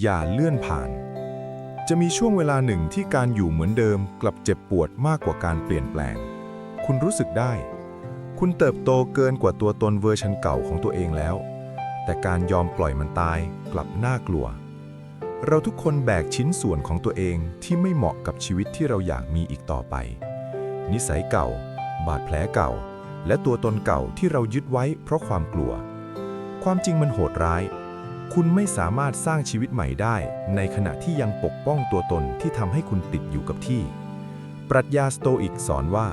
อย่าเลื่อนผ่าน จะมีช่วงเวลาหนึ่งที่การอยู่เหมือนเดิมกลับเจ็บปวดมากกว่าการเปลี่ยนแปลง คุณรู้สึกได้ คุณเติบโตเกินกว่าตัวตนเวอร์ชันเก่าของตัวเองแล้ว แต่การยอมปล่อยมันตายกลับน่ากลัว เราทุกคนแบกชิ้นส่วนของตัวเองที่ไม่เหมาะกับชีวิตที่เราอยากมีอีกต่อไป นิสัยเก่า บาดแผลเก่า และตัวตนเก่าที่เรายึดไว้เพราะความกลัว ความจริงมันโหดร้าย คุณไม่สามารถสร้างชีวิตใหม่ได้ ในขณะที่ยังปกป้องตัวตนที่ทำให้คุณติดอยู่กับที่ ปรัชญาสโตอิกสอนว่า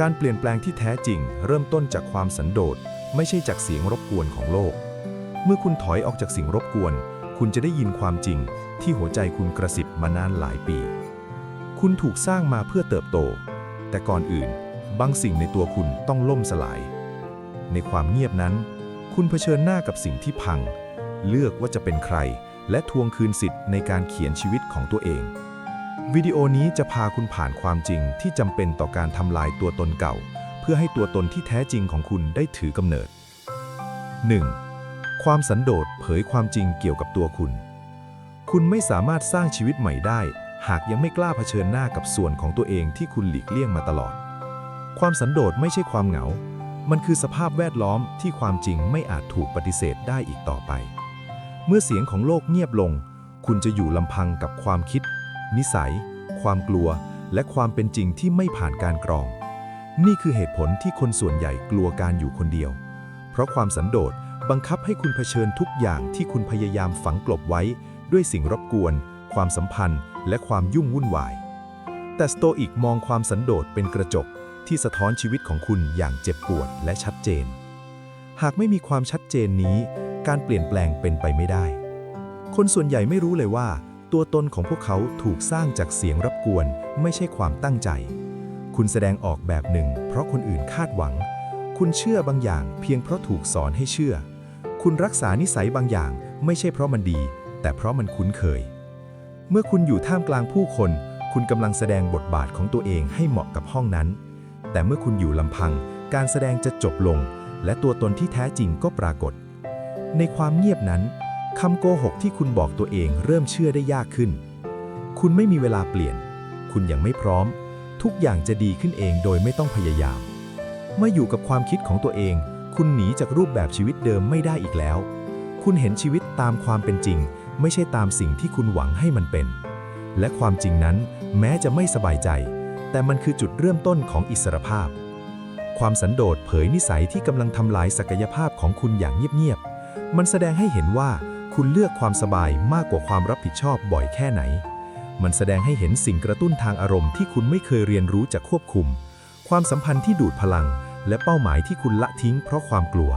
การเปลี่ยนแปลงที่แท้จริง เริ่มต้นจากความสันโดษไม่ใช่จากเสียงรบกวนของโลก เมื่อคุณถอยออกจากสิ่งรบกวน คุณจะได้ยินความจริง ที่หัวใจคุณกระสิบมานานหลายปี คุณถูกสร้างมาเพื่อเติบโต แต่ก่อนอื่น บางสิ่งในตัวคุณต้องล่มสลาย ในความเงียบนั้น คุณเผชิญหน้ากับสิ่งที่พัง เลือกว่าจะเป็นใคร และทวงคืนสิทธิ์ในการเขียนชีวิตของตัวเอง วิดีโอนี้จะพาคุณผ่านความจริงที่จำเป็นต่อการทำลายตัวตนเก่า เพื่อให้ตัวตนที่แท้จริงของคุณได้ถือกำเนิด 1. ความสันโดษเผยความจริงเกี่ยวกับตัวคุณ คุณไม่สามารถสร้างชีวิตใหม่ได้ หากยังไม่กล้าเผชิญหน้ากับส่วนของตัวเองที่คุณหลีกเลี่ยงมาตลอด ความสันโดษไม่ใช่ความเหงา มันคือสภาพแวดล้อมที่ความจริงไม่อาจถูกปฏิเสธได้อีกต่อไป เมื่อเสียงของโลกเงียบลง คุณจะอยู่ลำพังกับความคิด นิสัย ความกลัว และความเป็นจริงที่ไม่ผ่านการกรอง นี่คือเหตุผลที่คนส่วนใหญ่กลัวการอยู่คนเดียว เพราะความสันโดษบังคับให้คุณเผชิญทุกอย่างที่คุณพยายามฝังกลบไว้ ด้วยสิ่งรบกวน ความสัมพันธ์ และความยุ่งวุ่นวาย แต่สโตอิกมองความสันโดษเป็นกระจกที่สะท้อนชีวิตของคุณอย่างเจ็บปวดและชัดเจน หากไม่มีความชัดเจนนี้ การเปลี่ยนแปลงเป็นไปไม่ได้ คนส่วนใหญ่ไม่รู้เลยว่า ตัวตนของพวกเขาถูกสร้างจากเสียงรับกวน ไม่ใช่ความตั้งใจ คุณแสดงออกแบบหนึ่ง เพราะคนอื่นคาดหวัง คุณเชื่อบางอย่าง เพียงเพราะถูกสอนให้เชื่อ คุณรักษานิสัยบางอย่าง ไม่ใช่เพราะมันดี แต่เพราะมันคุ้นเคย เมื่อคุณอยู่ท่ามกลางผู้คน คุณกำลังแสดงบทบาทของตัวเองให้เหมาะกับห้องนั้น แต่เมื่อคุณอยู่ลำพัง การแสดงจะจบลง และตัวตนที่แท้จริงก็ปรากฏ ในความเงียบนั้นคำโกหกที่คุณบอกตัวเองเริ่มเชื่อได้ยากขึ้น คุณไม่มีเวลาเปลี่ยน คุณยังไม่พร้อม ทุกอย่างจะดีขึ้นเองโดยไม่ต้องพยายามเมื่ออยู่กับความคิดของตัวเอง คุณหนีจากรูปแบบชีวิตเดิมไม่ได้อีกแล้ว คุณเห็นชีวิตตามความเป็นจริง ไม่ใช่ตามสิ่งที่คุณหวังให้มันเป็น และความจริงนั้นแม้จะไม่สบายใจ แต่มันคือจุดเริ่มต้นของอิสรภาพ ความสันโดษเผยนิสัยที่กำลังทำลายศักยภาพของคุณอย่างเงียบๆ มันแสดงให้เห็นว่าคุณเลือกความสบายมากกว่าความรับผิดชอบบ่อยแค่ไหน มันแสดงให้เห็นสิ่งกระตุ้นทางอารมณ์ที่คุณไม่เคยเรียนรู้จากควบคุม ความสัมพันธ์ที่ดูดพลัง และเป้าหมายที่คุณละทิ้งเพราะความกลัว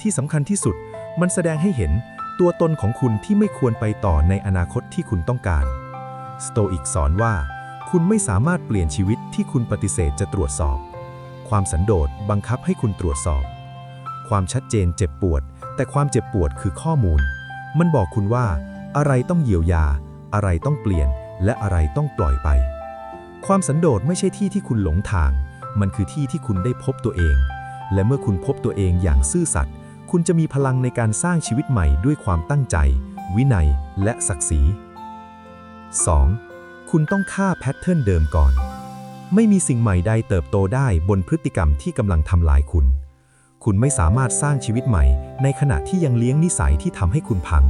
ที่สำคัญที่สุด มันแสดงให้เห็นตัวตนของคุณที่ไม่ควรไปต่อในอนาคตที่คุณต้องการสโตอิกสอนว่า คุณไม่สามารถเปลี่ยนชีวิตที่คุณปฏิเสธจะตรวจสอบ ความสันโดษบังคับให้คุณตรวจสอบ ความชัดเจนเจ็บปวด แต่ความเจ็บปวดคือข้อมูล มันบอกคุณว่า อะไรต้องเยียวยา อะไรต้องเปลี่ยน และอะไรต้องปล่อยไป ความสันโดษไม่ใช่ที่ที่คุณหลงทาง มันคือที่ที่คุณได้พบตัวเอง และเมื่อคุณพบตัวเองอย่างซื่อสัตย์คุณจะมีพลังในการสร้างชีวิตใหม่ด้วยความตั้งใจ วินัย และศักดิ์ศรี 2. คุณต้องฆ่าแพทเทิร์นเดิมก่อน ไม่มีสิ่งใหม่ใดเติบโตได้บนพฤติกรรมที่กำลังทำลายคุณ คุณไม่สามารถสร้างชีวิตใหม่ ในขณะที่ยังเลี้ยงนิสัยที่ทำให้คุณพัง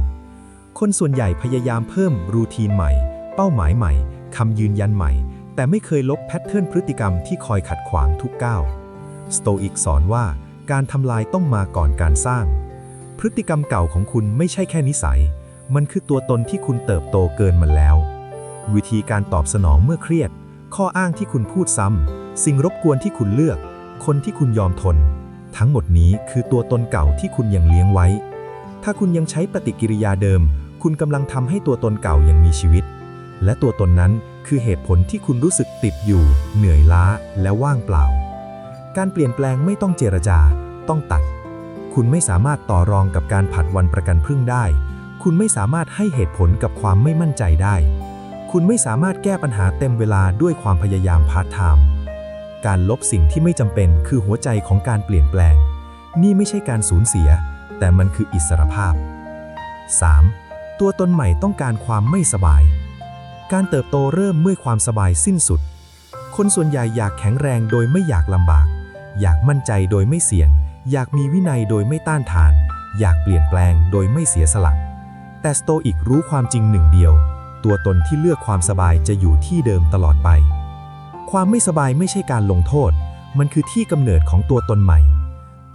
คนส่วนใหญ่พยายามเพิ่มรูทีนใหม่ เป้าหมายใหม่คำยืนยันใหม่ แต่ไม่เคยลบแพทเทิร์นพฤติกรรมที่คอยขัดขวางทุกก้าวสโตอิกสอนว่าการทำลายต้องมาก่อนการสร้าง พฤติกรรมเก่าของคุณไม่ใช่แค่นิสัย มันคือตัวตนที่คุณเติบโตเกินมันแล้ว วิธีการตอบสนองเมื่อเครียด ข้ออ้างที่คุณพูดซ้ำสิ่งรบกวนที่คุณเลือก คนที่คุณยอมทน ทั้งหมดนี้คือตัวตนเก่าที่คุณยังเลี้ยงไว้ ถ้าคุณยังใช้ปฏิกิริยาเดิม คุณกำลังทำให้ตัวตนเก่ายังมีชีวิต และตัวตนนั้นคือเหตุผลที่คุณรู้สึกติดอยู่ เหนื่อยล้าและว่างเปล่า การเปลี่ยนแปลงไม่ต้องเจรจา ต้องตัด คุณไม่สามารถต่อรองกับการผัดวันประกันพรุ่งได้ คุณไม่สามารถให้เหตุผลกับความไม่มั่นใจได้ คุณไม่สามารถแก้ปัญหาเต็มเวลาด้วยความพยายามพาร์ทไทม์ การลบสิ่งที่ไม่จำเป็นคือหัวใจของการเปลี่ยนแปลง นี่ไม่ใช่การสูญเสีย แต่มันคืออิสรภาพ 3. ตัวตัวตนใหม่ต้องการความไม่สบาย การเติบโตเริ่มเมื่อความสบายสิ้นสุด คนส่วนใหญ่อยากแข็งแรงโดยไม่อยากลำบาก อยากมั่นใจโดยไม่เสี่ยง อยากมีวินัยโดยไม่ต้านทาน อยากเปลี่ยนแปลงโดยไม่เสียสละ แต่สโตอิกรู้ความจริงหนึ่งเดียว ตัวตนที่เลือกความสบายจะอยู่ที่เดิมตลอดไป ความไม่สบายไม่ใช่การลงโทษ มันคือที่กำเนิดของตัวตนใหม่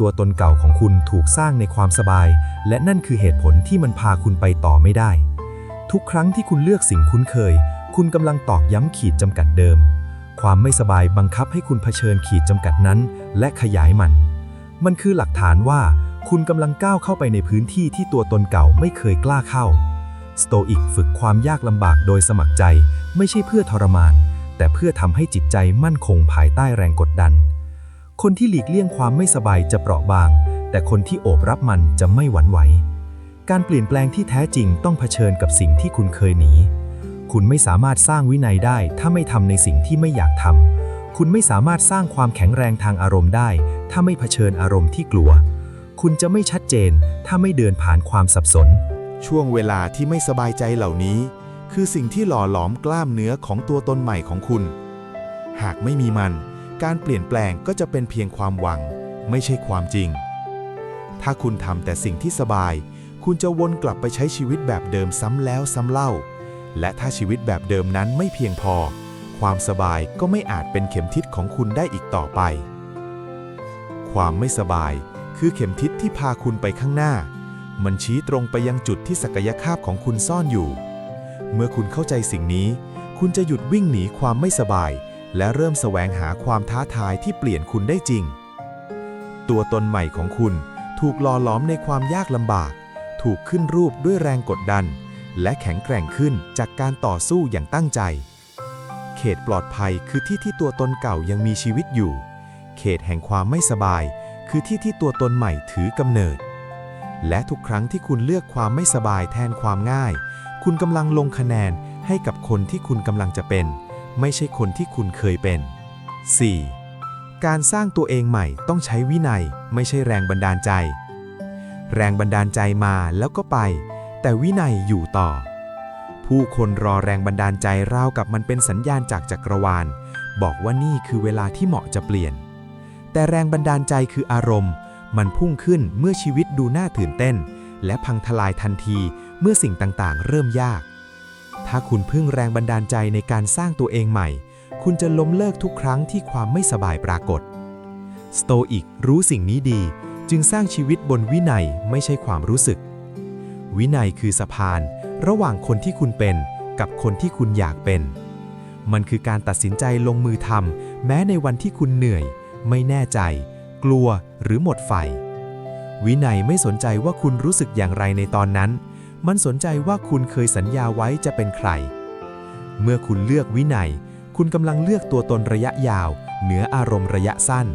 ตัวตนเก่าของคุณถูกสร้างในความสบาย และนั่นคือเหตุผลที่มันพาคุณไปต่อไม่ได้ ทุกครั้งที่คุณเลือกสิ่งคุ้นเคย คุณกำลังตอกย้ำขีดจำกัดเดิม ความไม่สบายบังคับให้คุณเผชิญขีดจำกัดนั้น และขยายมัน มันคือหลักฐานว่าคุณกำลังก้าวเข้าไปในพื้นที่ที่ตัวตนเก่าไม่เคยกล้าเข้า สโตอิกฝึกความยากลำบากโดยสมัครใจ ไม่ใช่เพื่อทรมาน แต่เพื่อทำให้จิตใจมั่นคงภายใต้แรงกดดัน คนที่หลีกเลี่ยงความไม่สบายจะเปราะบาง แต่คนที่โอบรับมันจะไม่หวั่นไหว การเปลี่ยนแปลงที่แท้จริงต้องเผชิญกับสิ่งที่คุณเคยหนี คุณไม่สามารถสร้างวินัยได้ถ้าไม่ทำในสิ่งที่ไม่อยากทำ คุณไม่สามารถสร้างความแข็งแรงทางอารมณ์ได้ ถ้าไม่เผชิญอารมณ์ที่กลัว คุณจะไม่ชัดเจน ถ้าไม่เดินผ่านความสับสน ช่วงเวลาที่ไม่สบายใจเหล่านี้ คือสิ่งที่หล่อหลอมกล้ามเนื้อของตัวตนใหม่ของคุณ หากไม่มีมัน การเปลี่ยนแปลงก็จะเป็นเพียงความหวัง ไม่ใช่ความจริง ถ้าคุณทำแต่สิ่งที่สบาย คุณจะวนกลับไปใช้ชีวิตแบบเดิมซ้ำแล้วซ้ำเล่า และถ้าชีวิตแบบเดิมนั้นไม่เพียงพอ ความสบายก็ไม่อาจเป็นเข็มทิศของคุณได้อีกต่อไป ความไม่สบายคือเข็มทิศที่พาคุณไปข้างหน้า มันชี้ตรงไปยังจุดที่ศักยภาพของคุณซ่อนอยู่ เมื่อคุณเข้าใจสิ่งนี้ คุณจะหยุดวิ่งหนีความไม่สบาย และเริ่มแสวงหาความท้าทายที่เปลี่ยนคุณได้จริง ตัวตนใหม่ของคุณถูกหล่อหลอมในความยากลำบาก ถูกขึ้นรูปด้วยแรงกดดัน และแข็งแกร่งขึ้นจากการต่อสู้อย่างตั้งใจ เขตปลอดภัยคือที่ที่ตัวตนเก่ายังมีชีวิตอยู่ เขตแห่งความไม่สบาย คือที่ที่ตัวตนใหม่ถือกำเนิด และทุกครั้งที่คุณเลือกความไม่สบายแทนความง่าย คุณกำลังลงคะแนนให้กับคนที่คุณกำลังจะเป็น ไม่ใช่คนที่คุณเคยเป็น 4. การสร้างตัวเองใหม่ต้องใช้วินัยไม่ใช่แรงบันดาลใจ แรงบันดาลใจมาแล้วก็ไป แต่วินัยอยู่ต่อ ผู้คนรอแรงบันดาลใจราวกับมันเป็นสัญญาณจากจักรวาล บอกว่านี่คือเวลาที่เหมาะจะเปลี่ยน แต่แรงบันดาลใจคืออารมณ์ มันพุ่งขึ้นเมื่อชีวิตดูน่าตื่นเต้น และพังทลายทันที เมื่อสิ่งต่างๆ เริ่มยาก ถ้าคุณพึ่งแรงบันดาลใจในการสร้างตัวเองใหม่ คุณจะล้มเลิกทุกครั้งที่ความไม่สบายปรากฏ สโตอิกรู้สิ่งนี้ดี จึงสร้างชีวิตบนวินัยไม่ใช่ความรู้สึก วินัยคือสะพาน ระหว่างคนที่คุณเป็น กับคนที่คุณอยากเป็น มันคือการตัดสินใจลงมือทำแม้ในวันที่คุณเหนื่อย ไม่แน่ใจ กลัวหรือหมดไฟวินัยไม่สนใจว่าคุณรู้สึกอย่างไรในตอนนั้น มันสนใจว่าคุณเคยสัญญาไว้จะเป็นใคร เมื่อคุณเลือกวินัย คุณกำลังเลือกตัวตนระยะยาว เหนืออารมณ์ระยะสั้น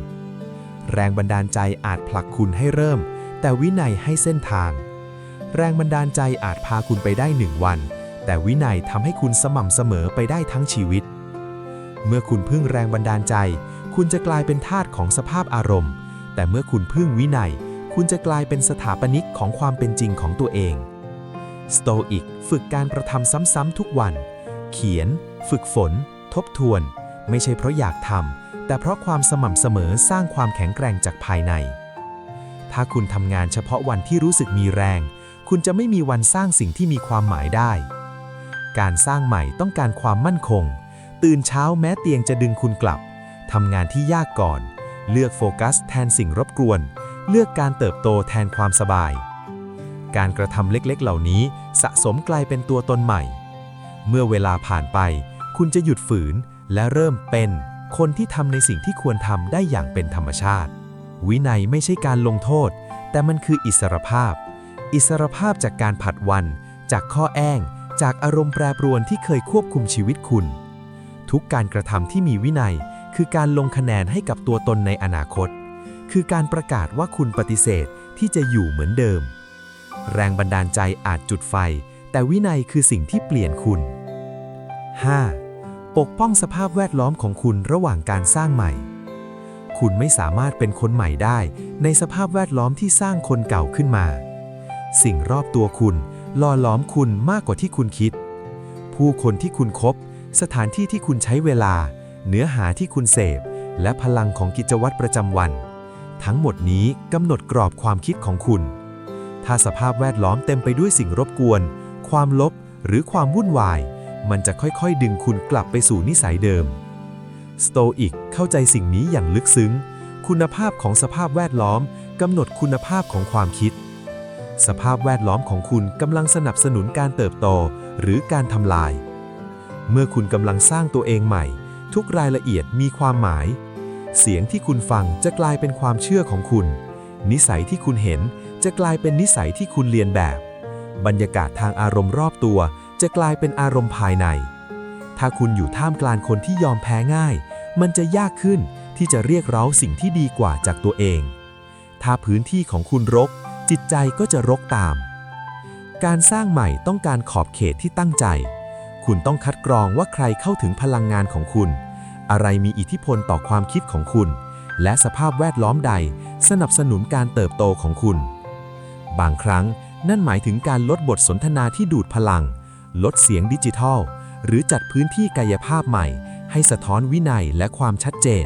แรงบันดาลใจอาจผลักคุณให้เริ่ม แต่วินัยให้เส้นทาง แรงบันดาลใจอาจพาคุณไปได้หนึ่งวัน แต่วินัยทำให้คุณสม่ำเสมอไปได้ทั้งชีวิต เมื่อคุณพึ่งแรงบันดาลใจ คุณจะกลายเป็นทาสของสภาพอารมณ์ แต่เมื่อคุณพึ่งวินัย คุณจะกลายเป็นสถาปนิกของความเป็นจริงของตัวเอง สโตอิกฝึกการกระทำซ้ำๆทุกวัน เขียน ฝึกฝน ทบทวน ไม่ใช่เพราะอยากทำแต่เพราะความสม่ำเสมอสร้างความแข็งแกร่งจากภายใน ถ้าคุณทำงานเฉพาะวันที่รู้สึกมีแรง คุณจะไม่มีวันสร้างสิ่งที่มีความหมายได้ การสร้างใหม่ต้องการความมั่นคง ตื่นเช้าแม้เตียงจะดึงคุณกลับทำงานที่ยากก่อน เลือกโฟกัสแทนสิ่งรบกวน เลือกการเติบโตแทนความสบาย การกระทำเล็กๆ เหล่านี้สะสมกลายเป็นตัวตนใหม่ เมื่อเวลาผ่านไป คุณจะหยุดฝืนและเริ่มเป็นคนที่ทำในสิ่งที่ควรทำได้อย่างเป็นธรรมชาติ วินัยไม่ใช่การลงโทษ แต่มันคืออิสรภาพ อิสรภาพจากการผัดวัน จากข้อแอ้ง จากอารมณ์แปรปรวนที่เคยควบคุมชีวิตคุณ ทุกการกระทำที่มีวินัยคือการลงคะแนนให้กับตัวตนในอนาคต คือการประกาศว่าคุณปฏิเสธที่จะอยู่เหมือนเดิม แรงบันดาลใจอาจจุดไฟ แต่วินัยคือสิ่งที่เปลี่ยนคุณ 5. ปกป้องสภาพแวดล้อมของคุณระหว่างการสร้างใหม่ คุณไม่สามารถเป็นคนใหม่ได้ ในสภาพแวดล้อมที่สร้างคนเก่าขึ้นมา สิ่งรอบตัวคุณล่อหลอมคุณมากกว่าที่คุณคิด ผู้คนที่คุณคบ สถานที่ที่คุณใช้เวลา เนื้อหาที่คุณเสพ และพลังของกิจวัตรประจำวัน ทั้งหมดนี้กำหนดกรอบความคิดของคุณ ถ้าสภาพแวดล้อมเต็มไปด้วยสิ่งรบกวน ความลบหรือความวุ่นวาย มันจะค่อยๆ ดึงคุณกลับไปสู่นิสัยเดิม สโตอิกเข้าใจสิ่งนี้อย่างลึกซึ้ง คุณภาพของสภาพแวดล้อมกำหนดคุณภาพของความคิด สภาพแวดล้อมของคุณกำลังสนับสนุนการเติบโตหรือการทำลาย เมื่อคุณกำลังสร้างตัวเองใหม่ ทุกรายละเอียดมีความหมาย เสียงที่คุณฟังจะกลายเป็นความเชื่อของคุณ นิสัยที่คุณเห็น จะกลายเป็นนิสัยที่คุณเรียนแบบ บรรยากาศทางอารมณ์รอบตัว จะกลายเป็นอารมณ์ภายใน ถ้าคุณอยู่ท่ามกลางคนที่ยอมแพ้ง่าย มันจะยากขึ้นที่จะเรียกร้องสิ่งที่ดีกว่าจากตัวเอง ถ้าพื้นที่ของคุณรก จิตใจก็จะรกตาม การสร้างใหม่ต้องการขอบเขตที่ตั้งใจ คุณต้องคัดกรองว่าใครเข้าถึงพลังงานของคุณ อะไรมีอิทธิพลต่อความคิดของคุณ และสภาพแวดล้อมใด สนับสนุนการเติบโตของคุณ บางครั้งนั่นหมายถึงการลดบทสนทนาที่ดูดพลัง ลดเสียงดิจิทัล หรือจัดพื้นที่กายภาพใหม่ ให้สะท้อนวินัยและความชัดเจน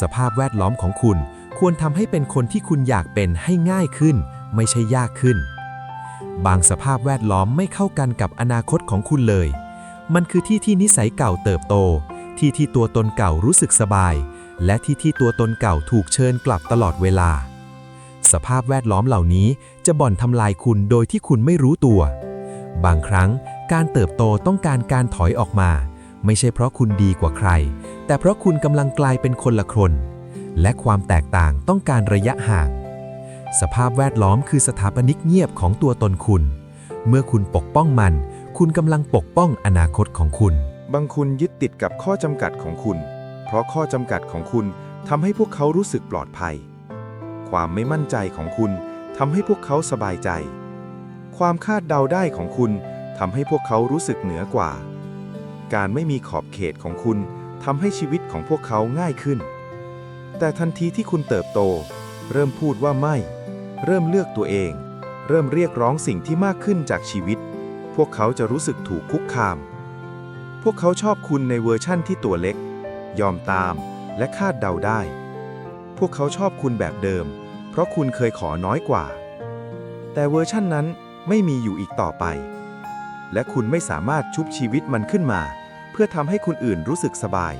สภาพแวดล้อมของคุณควรทำให้เป็นคนที่คุณอยากเป็นให้ง่ายขึ้น ไม่ใช่ยากขึ้น บางสภาพแวดล้อมไม่เข้ากันกับอนาคตของคุณเลย มันคือที่ที่นิสัยเก่าเติบโต ที่ที่ตัวตนเก่ารู้สึกสบาย และที่ที่ตัวตนเก่าถูกเชิญกลับตลอดเวลา สภาพแวดล้อมเหล่านี้ จะบ่อนทำลายคุณโดยที่คุณไม่รู้ตัว บางครั้งการเติบโตต้องการการถอยออกมา ไม่ใช่เพราะคุณดีกว่าใคร แต่เพราะคุณกำลังกลายเป็นคนละคน และความแตกต่างต้องการระยะห่าง สภาพแวดล้อมคือสถาปนิกเงียบของตัวตนคุณ เมื่อคุณปกป้องมัน คุณกำลังปกป้องอนาคตของคุณ บางคนยึดติดกับข้อจำกัดของคุณ เพราะข้อจำกัดของคุณทำให้พวกเขารู้สึกปลอดภัย ความไม่มั่นใจของคุณทำให้พวกเขาสบายใจ ความคาดเดาได้ของคุณทำให้พวกเขารู้สึกเหนือกว่า การไม่มีขอบเขตของคุณทำให้ชีวิตของพวกเขาง่ายขึ้น แต่ทันทีที่คุณเติบโต เริ่มพูดว่าไม่ เริ่มเลือกตัวเอง เริ่มเรียกร้องสิ่งที่มากขึ้นจากชีวิต พวกเขาจะรู้สึกถูกคุกคาม พวกเขาชอบคุณในเวอร์ชั่นที่ตัวเล็ก ยอมตามและคาดเดาได้ พวกเขาชอบคุณแบบเดิม เพราะคุณเคยขอน้อยกว่า แต่เวอร์ชั่นนั้นไม่มีอยู่อีกต่อไป และคุณไม่สามารถชุบชีวิตมันขึ้นมา เพื่อทำให้คนอื่นรู้สึกสบาย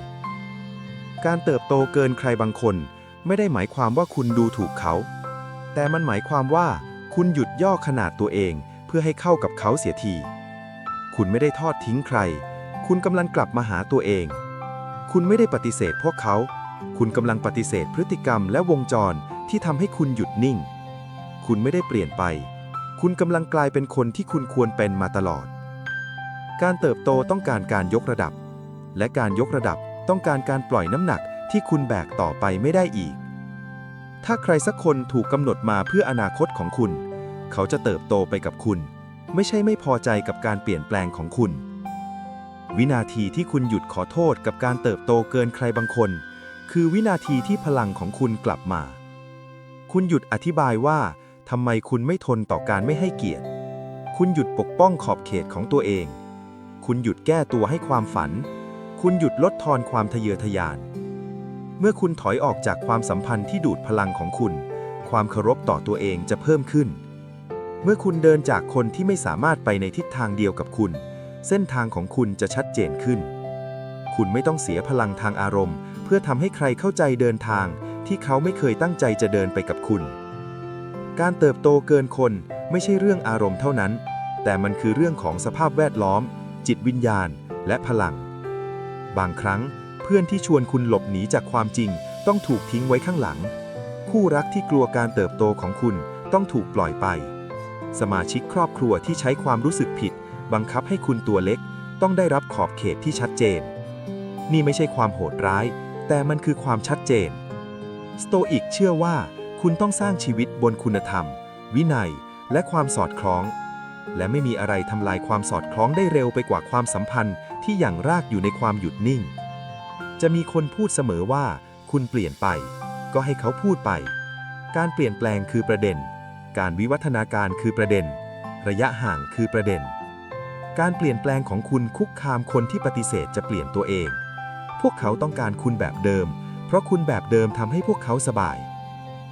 การเติบโตเกินใครบางคน ไม่ได้หมายความว่าคุณดูถูกเขา แต่มันหมายความว่าคุณหยุดย่อขนาดตัวเองเพื่อให้เข้ากับเขาเสียที คุณไม่ได้ทอดทิ้งใคร คุณกำลังกลับมาหาตัวเอง คุณไม่ได้ปฏิเสธพวกเขา คุณกำลังปฏิเสธพฤติกรรมและวงจร ที่ทำให้คุณหยุดนิ่ง คุณไม่ได้เปลี่ยนไป คุณกำลังกลายเป็นคนที่คุณควรเป็นมาตลอด การเติบโตต้องการการยกระดับ และการยกระดับต้องการการปล่อยน้ำหนักที่คุณแบกต่อไปไม่ได้อีก ถ้าใครสักคนถูกกำหนดมาเพื่ออนาคตของคุณ เขาจะเติบโตไปกับคุณ ไม่ใช่ไม่พอใจกับการเปลี่ยนแปลงของคุณ วินาทีที่คุณหยุดขอโทษกับการเติบโตเกินใครบางคน คือวินาทีที่พลังของคุณกลับมา คุณหยุดอธิบายว่าทำไมคุณไม่ทนต่อการไม่ให้เกียรติ คุณหยุดปกป้องขอบเขตของตัวเอง คุณหยุดแก้ตัวให้ความฝัน คุณหยุดลดทอนความทะเยอทะยาน เมื่อคุณถอยออกจากความสัมพันธ์ที่ดูดพลังของคุณ ความเคารพต่อตัวเองจะเพิ่มขึ้น เมื่อคุณเดินจากคนที่ไม่สามารถไปในทิศทางเดียวกับคุณ เส้นทางของคุณจะชัดเจนขึ้น คุณไม่ต้องเสียพลังทางอารมณ์ เพื่อทำให้ใครเข้าใจเดินทาง ที่เขาไม่เคยตั้งใจจะเดินไปกับคุณ การเติบโตเกินคนไม่ใช่เรื่องอารมณ์เท่านั้น แต่มันคือเรื่องของสภาพแวดล้อม จิตวิญญาณ และพลัง บางครั้งเพื่อนที่ชวนคุณหลบหนีจากความจริง ต้องถูกทิ้งไว้ข้างหลัง คู่รักที่กลัวการเติบโตของคุณต้องถูกปล่อยไป สมาชิกครอบครัวที่ใช้ความรู้สึกผิด บังคับให้คุณตัวเล็ก ต้องได้รับขอบเขตที่ชัดเจน นี่ไม่ใช่ความโหดร้าย แต่มันคือความชัดเจน สโตอิกเชื่อว่าคุณต้องสร้างชีวิตบนคุณธรรม วินัย และความสอดคล้อง และไม่มีอะไรทำลายความสอดคล้องได้เร็วไปกว่าความสัมพันธ์ที่อย่างรากอยู่ในความหยุดนิ่ง จะมีคนพูดเสมอว่า คุณเปลี่ยนไป ก็ให้เขาพูดไป การเปลี่ยนแปลงคือประเด็น การวิวัฒนาการคือประเด็น ระยะห่างคือประเด็น การเปลี่ยนแปลงของคุณคุกคามคนที่ปฏิเสธจะเปลี่ยนตัวเอง พวกเขาต้องการคุณแบบเดิม เพราะคุณแบบเดิมทำให้พวกเขาสบาย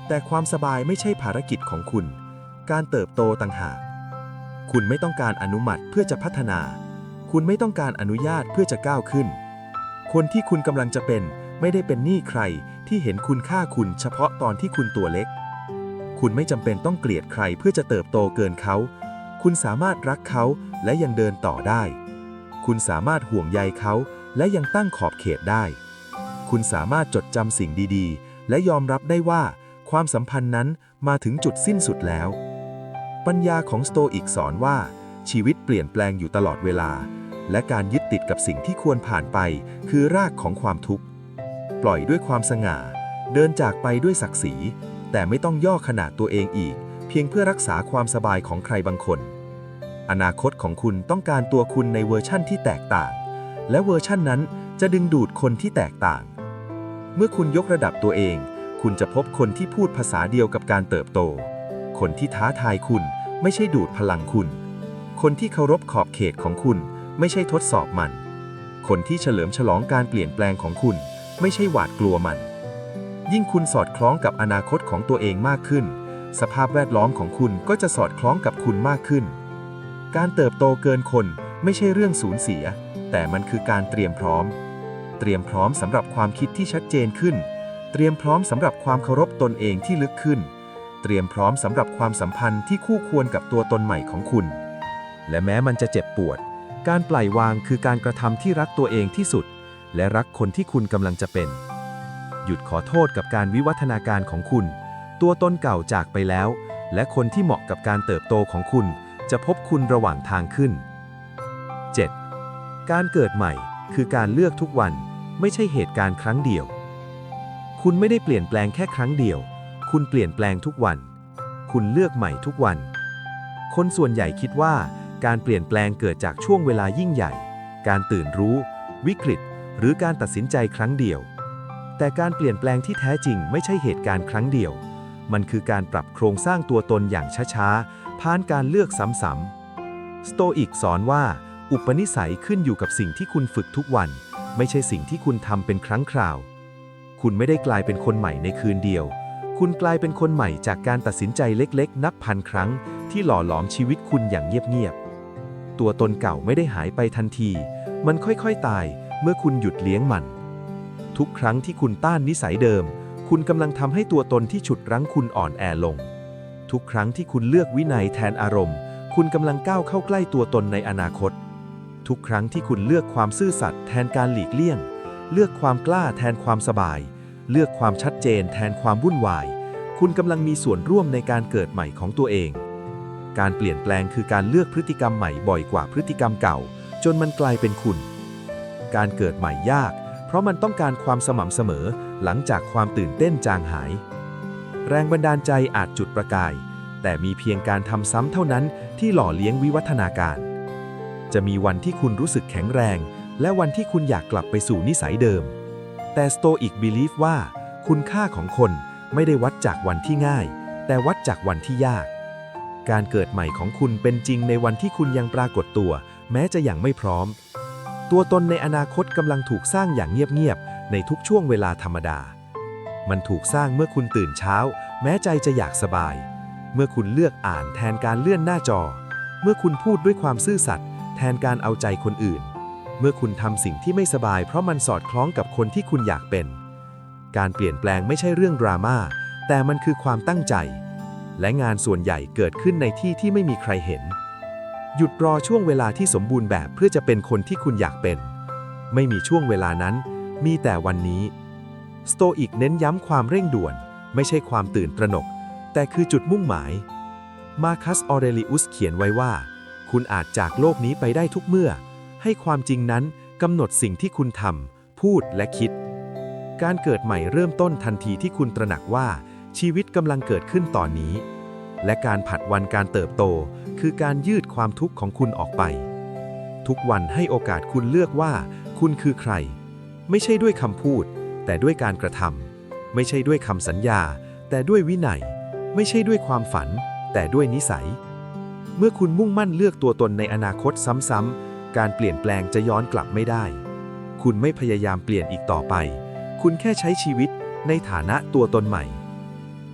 แต่ความสบายไม่ใช่ภารกิจของคุณ การเติบโตต่างหาก คุณไม่ต้องการอนุมัติเพื่อจะพัฒนา คุณไม่ต้องการอนุญาตเพื่อจะก้าวขึ้น คนที่คุณกำลังจะเป็นไม่ได้เป็นหนี้ใครที่เห็นคุณค่าคุณเฉพาะตอนที่คุณตัวเล็ก คุณไม่จำเป็นต้องเกลียดใครเพื่อจะเติบโตเกินเขา คุณสามารถรักเขาและยังเดินต่อได้ คุณสามารถห่วงใยเขาและยังตั้งขอบเขตได้ คุณสามารถจดจำสิ่งดีๆ และยอมรับได้ว่า ความสัมพันธ์นั้นมาถึงจุดสิ้นสุดแล้ว ปัญญาของสโตอิกสอนว่า ชีวิตเปลี่ยนแปลงอยู่ตลอดเวลา และการยึดติดกับสิ่งที่ควรผ่านไป คือรากของความทุกข์ ปล่อยด้วยความสง่า เดินจากไปด้วยศักดิ์ศรี แต่ไม่ต้องย่อขนาดตัวเองอีก เพียงเพื่อรักษาความสบายของใครบางคน อนาคตของคุณต้องการตัวคุณในเวอร์ชั่นที่แตกต่าง และเวอร์ชั่นนั้นจะดึงดูดคนที่แตกต่าง เมื่อคุณยกระดับตัวเอง คุณจะพบคนที่พูดภาษาเดียวกับการเติบโต คนที่ท้าทายคุณไม่ใช่ดูดพลังคุณ คนที่เคารพขอบเขตของคุณไม่ใช่ทดสอบมัน คนที่เฉลิมฉลองการเปลี่ยนแปลงของคุณ ไม่ใช่หวาดกลัวมัน ยิ่งคุณสอดคล้องกับอนาคตของตัวเองมากขึ้น สภาพแวดล้อมของคุณก็จะสอดคล้องกับคุณมากขึ้น การเติบโตเกินคนไม่ใช่เรื่องสูญเสีย แต่มันคือการเตรียมพร้อม เตรียมพร้อมสำหรับความคิดที่ชัดเจนขึ้น เตรียมพร้อมสำหรับความเคารพตนเองที่ลึกขึ้น เตรียมพร้อมสำหรับความสัมพันธ์ที่คู่ควรกับตัวตนใหม่ของคุณ และแม้มันจะเจ็บปวด การปล่อยวางคือการกระทำที่รักตัวเองที่สุด และรักคนที่คุณกำลังจะเป็น หยุดขอโทษกับการวิวัฒนาการของคุณ ตัวตนเก่าจากไปแล้ว และคนที่เหมาะกับการเติบโตของคุณ จะพบคุณระหว่างทางขึ้น 7. การเกิดใหม่ คือการเลือกทุกวัน ไม่ใช่เหตุการณ์ครั้งเดียว คุณไม่ได้เปลี่ยนแปลงแค่ครั้งเดียว คุณเปลี่ยนแปลงทุกวัน คุณเลือกใหม่ทุกวัน คนส่วนใหญ่คิดว่า การเปลี่ยนแปลงเกิดจากช่วงเวลายิ่งใหญ่ การตื่นรู้ วิกฤต หรือการตัดสินใจครั้งเดียว แต่การเปลี่ยนแปลงที่แท้จริงไม่ใช่เหตุการณ์ครั้งเดียว มันคือการปรับโครงสร้างตัวตนอย่างช้าๆผ่านการเลือกซ้ำๆสโตอิกสอนว่า อุปนิสัยขึ้นอยู่กับสิ่งที่คุณฝึกทุกวัน ไม่ใช่สิ่งที่คุณทำเป็นครั้งคราว คุณไม่ได้กลายเป็นคนใหม่ในคืนเดียว คุณกลายเป็นคนใหม่จากการตัดสินใจเล็กๆ นับพันครั้ง ที่หล่อหลอมชีวิตคุณอย่างเงียบๆ ตัวตนเก่าไม่ได้หายไปทันที มันค่อยๆตายเมื่อคุณหยุดเลี้ยงมัน ทุกครั้งที่คุณต้านนิสัยเดิม คุณกำลังทำให้ตัวตนที่ฉุดรั้งคุณอ่อนแอลง ทุกครั้งที่คุณเลือกวินัยแทนอารมณ์ คุณกำลังก้าวเข้าใกล้ตัวตนในอนาคต ทุกครั้งที่คุณเลือกความซื่อสัตย์แทนการหลีกเลี่ยง เลือกความกล้าแทนความสบาย เลือกความชัดเจนแทนความวุ่นวาย คุณกำลังมีส่วนร่วมในการเกิดใหม่ของตัวเอง การเปลี่ยนแปลงคือการเลือกพฤติกรรมใหม่บ่อยกว่าพฤติกรรมเก่า จนมันกลายเป็นคุณ การเกิดใหม่ยาก เพราะมันต้องการความสม่ำเสมอหลังจากความตื่นเต้นจางหาย แรงบันดาลใจอาจจุดประกาย แต่มีเพียงการทำซ้ำเท่านั้นที่หล่อเลี้ยงวิวัฒนาการ จะมีวันที่คุณรู้สึกแข็งแรง และวันที่คุณอยากกลับไปสู่นิสัยเดิม แต่สโตอิกบิลีฟว่า คุณค่าของคนไม่ได้วัดจากวันที่ง่าย แต่วัดจากวันที่ยาก การเกิดใหม่ของคุณเป็นจริงในวันที่คุณยังปรากฏตัว แม้จะยังไม่พร้อม ตัวตนในอนาคตกำลังถูกสร้างอย่างเงียบๆในทุกช่วงเวลาธรรมดา มันถูกสร้างเมื่อคุณตื่นเช้า แม้ใจจะอยากสบาย เมื่อคุณเลือกอ่านแทนการเลื่อนหน้าจอ เมื่อคุณพูดด้วยความซื่อสัตย์ แทนการเอาใจคนอื่น เมื่อคุณทำสิ่งที่ไม่สบาย เพราะมันสอดคล้องกับคนที่คุณอยากเป็น การเปลี่ยนแปลงไม่ใช่เรื่องดราม่าแต่มันคือความตั้งใจ และงานส่วนใหญ่เกิดขึ้นในที่ที่ไม่มีใครเห็น หยุดรอช่วงเวลาที่สมบูรณ์แบบเพื่อจะเป็นคนที่คุณอยากเป็น ไม่มีช่วงเวลานั้น มีแต่วันนี้ สโตอิกเน้นย้ำความเร่งด่วน ไม่ใช่ความตื่นตระหนก แต่คือจุดมุ่งหมาย มาคัส ออเรลิอุสเขียนไว้ว่า คุณอาจจากโลกนี้ไปได้ทุกเมื่อ ให้ความจริงนั้นกำหนดสิ่งที่คุณทำพูดและคิด การเกิดใหม่เริ่มต้นทันทีที่คุณตระหนักว่า ชีวิตกำลังเกิดขึ้นตอนนี้ และการผัดวันการเติบโต คือการยืดความทุกข์ของคุณออกไป ทุกวันให้โอกาสคุณเลือกว่า คุณคือใคร ไม่ใช่ด้วยคำพูด แต่ด้วยการกระทำไม่ใช่ด้วยคำสัญญา แต่ด้วยวินัย ไม่ใช่ด้วยความฝัน แต่ด้วยนิสัย เมื่อคุณมุ่งมั่นเลือกตัวตนในอนาคตซ้ำๆ การเปลี่ยนแปลงจะย้อนกลับไม่ได้ คุณไม่พยายามเปลี่ยนอีกต่อไป คุณแค่ใช้ชีวิตในฐานะตัวตนใหม่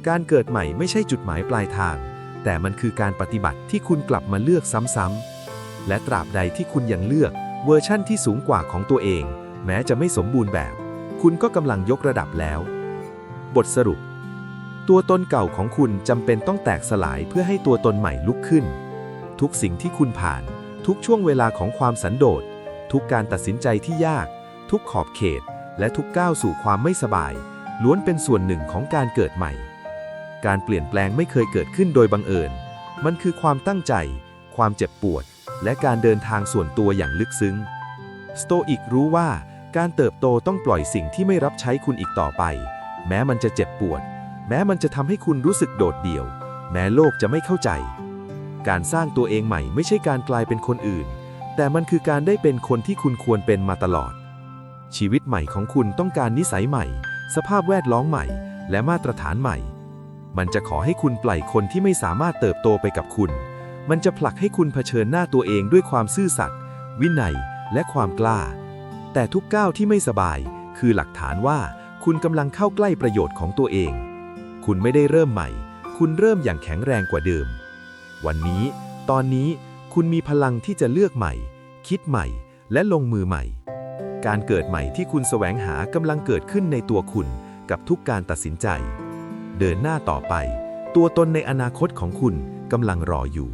การเกิดใหม่ไม่ใช่จุดหมายปลายทาง แต่มันคือการปฏิบัติที่คุณกลับมาเลือกซ้ำๆ และตราบใดที่คุณยังเลือกเวอร์ชั่นที่สูงกว่าของตัวเอง แม้จะไม่สมบูรณ์แบบ คุณก็กำลังยกระดับแล้ว บทสรุป ตัวตนเก่าของคุณจำเป็นต้องแตกสลายเพื่อให้ตัวตนใหม่ลุกขึ้น ทุกสิ่งที่คุณผ่าน ทุกช่วงเวลาของความสันโดษ ทุกการตัดสินใจที่ยาก ทุกขอบเขต และทุกก้าวสู่ความไม่สบาย ล้วนเป็นส่วนหนึ่งของการเกิดใหม่ การเปลี่ยนแปลงไม่เคยเกิดขึ้นโดยบังเอิญ มันคือความตั้งใจ ความเจ็บปวด และการเดินทางส่วนตัวอย่างลึกซึ้ง สโตอิกรู้ว่าการเติบโตต้องปล่อยสิ่งที่ไม่รับใช้คุณอีกต่อไป แม้มันจะเจ็บปวด แม้มันจะทำให้คุณรู้สึกโดดเดี่ยว แม้โลกจะไม่เข้าใจ การสร้างตัวเองใหม่ไม่ใช่การกลายเป็นคนอื่น แต่มันคือการได้เป็นคนที่คุณควรเป็นมาตลอด ชีวิตใหม่ของคุณต้องการนิสัยใหม่ สภาพแวดล้อมใหม่ และมาตรฐานใหม่ มันจะขอให้คุณปล่อยคนที่ไม่สามารถเติบโตไปกับคุณ มันจะผลักให้คุณเผชิญหน้าตัวเองด้วยความซื่อสัตย์วินัยและความกล้า แต่ทุกก้าวที่ไม่สบาย คือหลักฐานว่าคุณกำลังเข้าใกล้ประโยชน์ของตัวเอง คุณไม่ได้เริ่มใหม่ คุณเริ่มอย่างแข็งแรงกว่าเดิม วันนี้ ตอนนี้คุณมีพลังที่จะเลือกใหม่ คิดใหม่ และลงมือใหม่ การเกิดใหม่ที่คุณแสวงหากำลังเกิดขึ้นในตัวคุณกับทุกการตัดสินใจ เดินหน้าต่อไป ตัวตนในอนาคตของคุณกำลังรออยู่